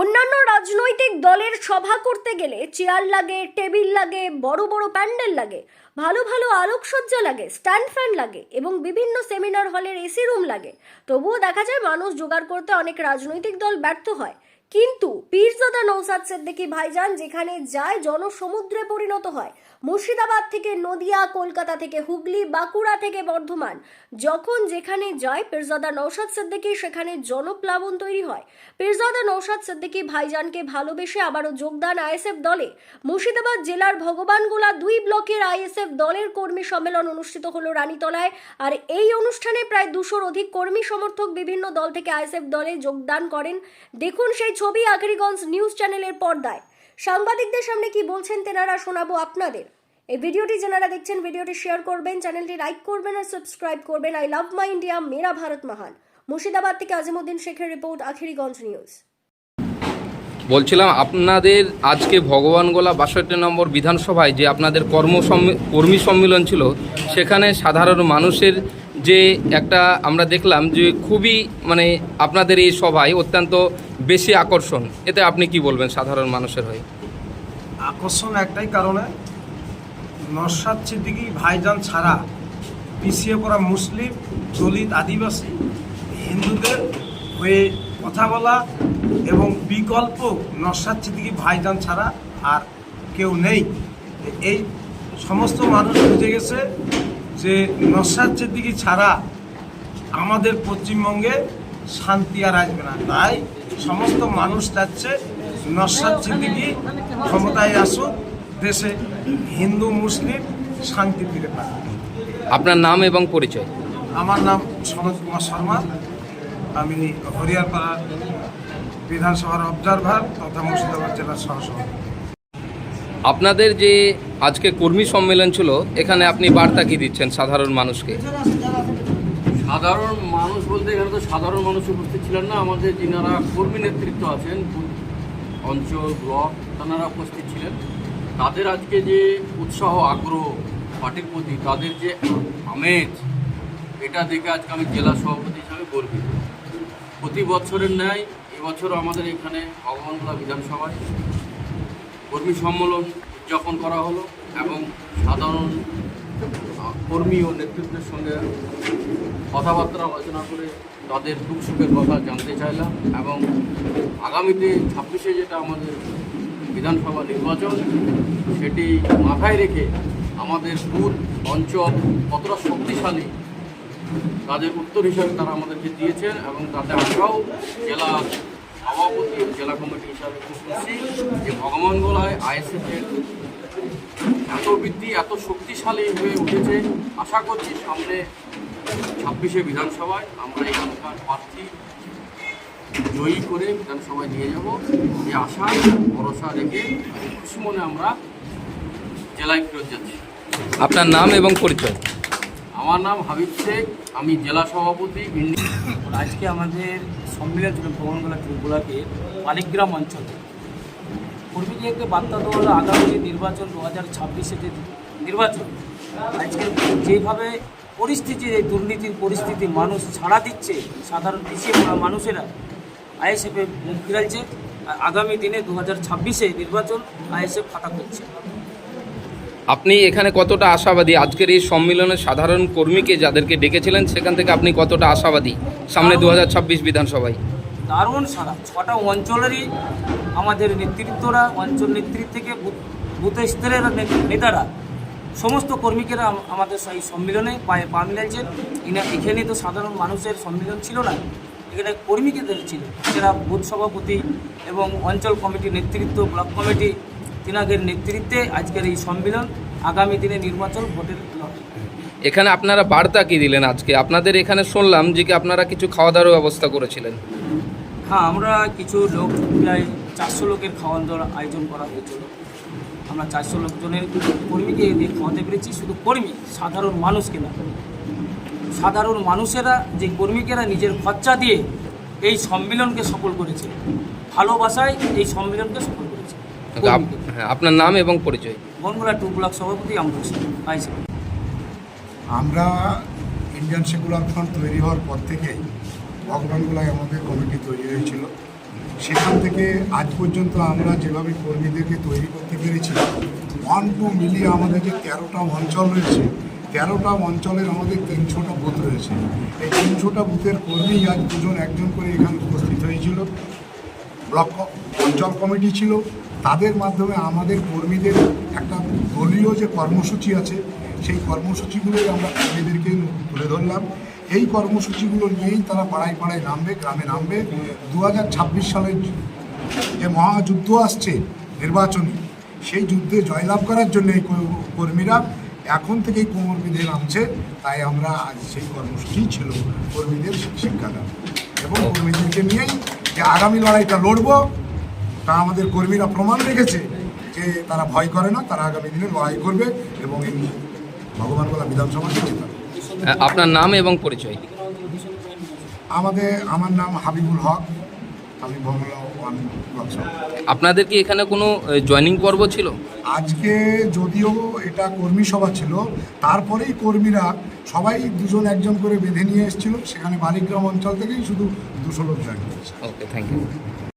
অন্যান্য রাজনৈতিক দলের সভা করতে গেলে চেয়ার লাগে, টেবিল লাগে, বড় বড় প্যান্ডেল লাগে, ভালো ভালো আলোকসজ্জা লাগে, স্ট্যান্ড ফ্যান লাগে এবং বিভিন্ন সেমিনার হলের এসি রুম লাগে। তবুও দেখা যায় মানুষ জোগাড় করতে অনেক রাজনৈতিক দল ব্যর্থ হয়। কিন্তু পীরজাদা নৌসাদ সিদ্দিকী ভাইজান যেখানে যায়, জনসমুদ্রে পরিণত হয়। মুর্শিদাবাদ থেকে নদিয়া, কলকাতা থেকে হুগলি, বাঁকুড়া থেকে বর্ধমান। যখন যেখানে যায়, পীরজাদা নৌসাদ সিদ্দিকী, সেখানে জনপ্লাবন তৈরি হয়। পীরজাদা নৌসাদ সিদ্দিকী ভাইজানকে ভালোবেসে আবারও যোগদান আইএসএফ দলে। মুর্শিদাবাদ জেলার ভগবানগোলা দুই ব্লকের আইএসএফ দলের কর্মী সম্মেলন অনুষ্ঠিত হলো রানীতলায়। আর এই অনুষ্ঠানে প্রায় দুশোর অধিক কর্মী সমর্থক বিভিন্ন দল থেকে আইএসএফ দলে যোগদান করেন। দেখুন সেই ছবি আখরিগঞ্জ নিউজ চ্যানেলের পর্দায়। সাংবাদিকদের সামনে কি বলছেন তেনারা শোনাবো আপনাদের। এই ভিডিওটি যেনারা দেখছেন, ভিডিওটি শেয়ার করবেন, চ্যানেলটি লাইক করবেন আর সাবস্ক্রাইব করবেন। আই লাভ মাই ইন্ডিয়া মেরা ভারত মহান। মুর্শিদাবাদ থেকে আজিমুদ্দিন শেখের রিপোর্ট আখিরিগঞ্জ নিউজ বলছিলাম, আপনাদের আজকে ভগবানগোলা বাষট্টি নম্বর বিধানসভায় যে আপনাদের কর্ম কর্মী সম্মেলন ছিল, সেখানে সাধারণ মানুষের যে একটা আমরা দেখলাম যে খুবই মানে আপনাদের এই সভায় অত্যন্ত বেশি আকর্ষণ। এতে আপনি কি বলবেন সাধারণ মানুষের হয়ে? আকর্ষণ একটাই কারণে নস্বাদ সিদ্দিকী ভাইজান ছাড়া পিছিয়ে পড়া মুসলিম, দলিত, আদিবাসী, হিন্দুদের হয়ে কথা বলা এবং বিকল্প নস্বাদ সিদ্দিকী ভাইজান ছাড়া আর কেউ নেই। এই সমস্ত মানুষ বুঝে গেছে যে নস্বাদ সিদ্দিকী ছাড়া আমাদের পশ্চিমবঙ্গে শান্তি আর আসবে না। তাই সমস্ত মানুষ চাচ্ছে নস্বাদ সিদ্দিকি ক্ষমতায় আসুক দেশে হিন্দু মুসলিম শান্তি ফিরে পায় আপনার নাম এবং পরিচয়? আমার নাম সনোজ কুমার শর্মা। আমি হরিয়ারপাড়া বিধানসভার অবজারভার তথা মুর্শিদাবাদ জেলার সহসভাপতি। আপনাদের যে আজকে কর্মী সম্মেলন ছিল এখানে আপনি বার্তা কি দিচ্ছেন সাধারণ মানুষকে? সাধারণ মানুষ বলতে এখানে তো সাধারণ মানুষ উপস্থিত ছিলেন না আমাদের যিনারা কর্মী নেতৃত্ব আছেন অঞ্চল ব্লক তারা উপস্থিত ছিলেন। তাদের আজকে যে উৎসাহ আগ্রহ পার্টির প্রতি তাদের যে আমেজ এটা দেখে আজকে আমি জেলা সভাপতি হিসাবে গর্বিত। প্রতি বছরের ন্যায় এবছরও আমাদের এখানে ভগবানগোলা বিধানসভায় কর্মী সম্মেলন উদযাপন করা হলো এবং সাধারণ কর্মী ও নেতৃত্বের সঙ্গে কথাবার্তা আলোচনা করে তাদের দুঃখ সুখের কথা জানতে চাইলাম এবং আগামীতে ছাব্বিশে যেটা আমাদের বিধানসভা নির্বাচন, সেটি মাথায় রেখে আমাদের বুথ অঞ্চল কতটা শক্তিশালী, তাদের উত্তর হিসাবে তারা আমাদেরকে দিয়েছেন এবং তাতে আমরাও জেলা সভাপতি জেলা কমিটি হিসাবে খুশি যে ভগবানগোলায় আইএসএফের এত বৃদ্ধি, এত শক্তিশালী হয়ে উঠেছে, আশা করছি সামনে ছাব্বিশে বিধানসভায় আমরা এখানকার প্রার্থী জয়ী করে বিধানসভায় নিয়ে যাব। এই আশা, ভরসা রেখে খুশি মনে আমরা জেলায় ফেরত যাচ্ছি। আপনার নাম এবং পরিচয়? আমার নাম হাবিব শেখ, আমি জেলা সভাপতি আজকে আমাদের সম্মেলন ছিল ভ্রমণগোলা ত্রিপুরাকে মালিকগ্রাম অঞ্চলে। কর্মীদেরকে বার্তা দেওয়া আগামী যে নির্বাচন দু হাজার ছাব্বিশে যে নির্বাচন, আজকে যেভাবে পরিস্থিতি, এই দুর্নীতির পরিস্থিতি মানুষ ছাড়া দিচ্ছে, সাধারণ পিছিয়ে মানুষেরা আইএসএফে মুখ ফিরাইছে, আগামী দিনে দু হাজার ছাব্বিশে নির্বাচন আইএসএফ ফাঁকা করছে আপনি এখানে কতটা আশাবাদী? আজকের এই সম্মেলনে সাধারণ কর্মীকে যাদেরকে ডেকেছিলেন সেখান থেকে আপনি কতটা আশাবাদী? সামনে দু বিধানসভায়। দারুণ সারা। ছটা অঞ্চলেরই আমাদের নেতৃত্বরা অঞ্চল নেতৃত্ব থেকে বুথ স্তরের নেতারা সমস্ত কর্মীকেরা আমাদের এই সম্মেলনে পায়ে পা মিলাইছেন। ইনা এখানে তো সাধারণ মানুষের সম্মেলন ছিল না। এখানে কর্মীকেদের ছিল যারা বুথ সভাপতি এবং অঞ্চল কমিটি নেতৃত্ব ব্লক কমিটি তিনাদের নেতৃত্বে আজকের এই সম্মেলন আগামী দিনে নির্বাচন ভোটের এখানে আপনারা বার্তা কি দিলেন আজকে? আপনাদের এখানে শুনলাম যে কি আপনারা কিছু খাওয়া দাওয়ার ব্যবস্থা করেছিলেন। হ্যাঁ আমরা কিছু লোক প্রায় চারশো লোকের খাওয়ান দাওয়ার আয়োজন করা হয়েছিল। আমরা চারশো লোকজনের কর্মীকে দিয়ে খাওয়াতে পেরেছি শুধু কর্মী সাধারণ মানুষকে না সাধারণ মানুষেরা যে কর্মীকেরা নিজের খরচা দিয়ে এই সম্মেলনকে সফল করেছে ভালোবাসায় এই সম্মেলনকে সফল করেছে। হ্যাঁ আপনার নাম এবং পরিচয়। বনগোলা টু ব্লক সভাপতি আমরা আমরা ইন্ডিয়ান সেকুলার ফ্রন্ট তৈরি হওয়ার পর থেকেই ভগবানগুলায় আমাদের কমিটি তৈরি হয়েছিল। সেখান থেকে আজ পর্যন্ত আমরা যেভাবে কর্মীদেরকে তৈরি করতে পেরেছি ওয়ান টু মিলিয়ে আমাদের যে তেরোটা অঞ্চল রয়েছে তেরোটা অঞ্চলের আমাদের তিনশোটা বুথ রয়েছে। এই তিনশোটা বুথের কর্মী আজ দুজন একজন করে এখানে উপস্থিত হয়েছিল। ব্লক অঞ্চল কমিটি ছিল তাদের মাধ্যমে আমাদের কর্মীদের একটা দলীয় যে কর্মসূচি আছে, সেই কর্মসূচিগুলোই আমরা কর্মীদেরকে তুলে ধরলাম। এই কর্মসূচিগুলো নিয়েই তারা পাড়ায় পাড়ায় নামবে, গ্রামে নামবে। দু হাজার ছাব্বিশ সালের যে মহাযুদ্ধ আসছে নির্বাচনী, সেই যুদ্ধে জয়লাভ করার জন্য এই কর্মীরা এখন থেকেই কোমর বেঁধে নামছে। তাই আমরা আজ সেই কর্মসূচি ছিল কর্মীদের শিক্ষাদান এবং কর্মীদেরকে নিয়েই যে আগামী লড়াইটা লড়বো তা আমাদের কর্মীরা প্রমাণ রেখেছে যে তারা ভয় করে না তারা আগামী দিনে লড়াই করবে এবং এই ভগবানগোলা বিধানসভা জেতাবে আহ, আপনার নাম এবং পরিচয়? আমাদের আমার নাম হাবিবুল হক আমি ওয়ান আপনাদের কি এখানে কোনো জয়নিং পর্ব ছিল? আজকে যদিও এটা কর্মী সভা ছিল তারপরেই কর্মীরা সবাই দুজন একজন করে বেঁধে নিয়ে এসেছিল সেখানে বালিগ্রাম অঞ্চল থেকেই শুধু দুশো লোক জয়েন করেছে। Okay thank you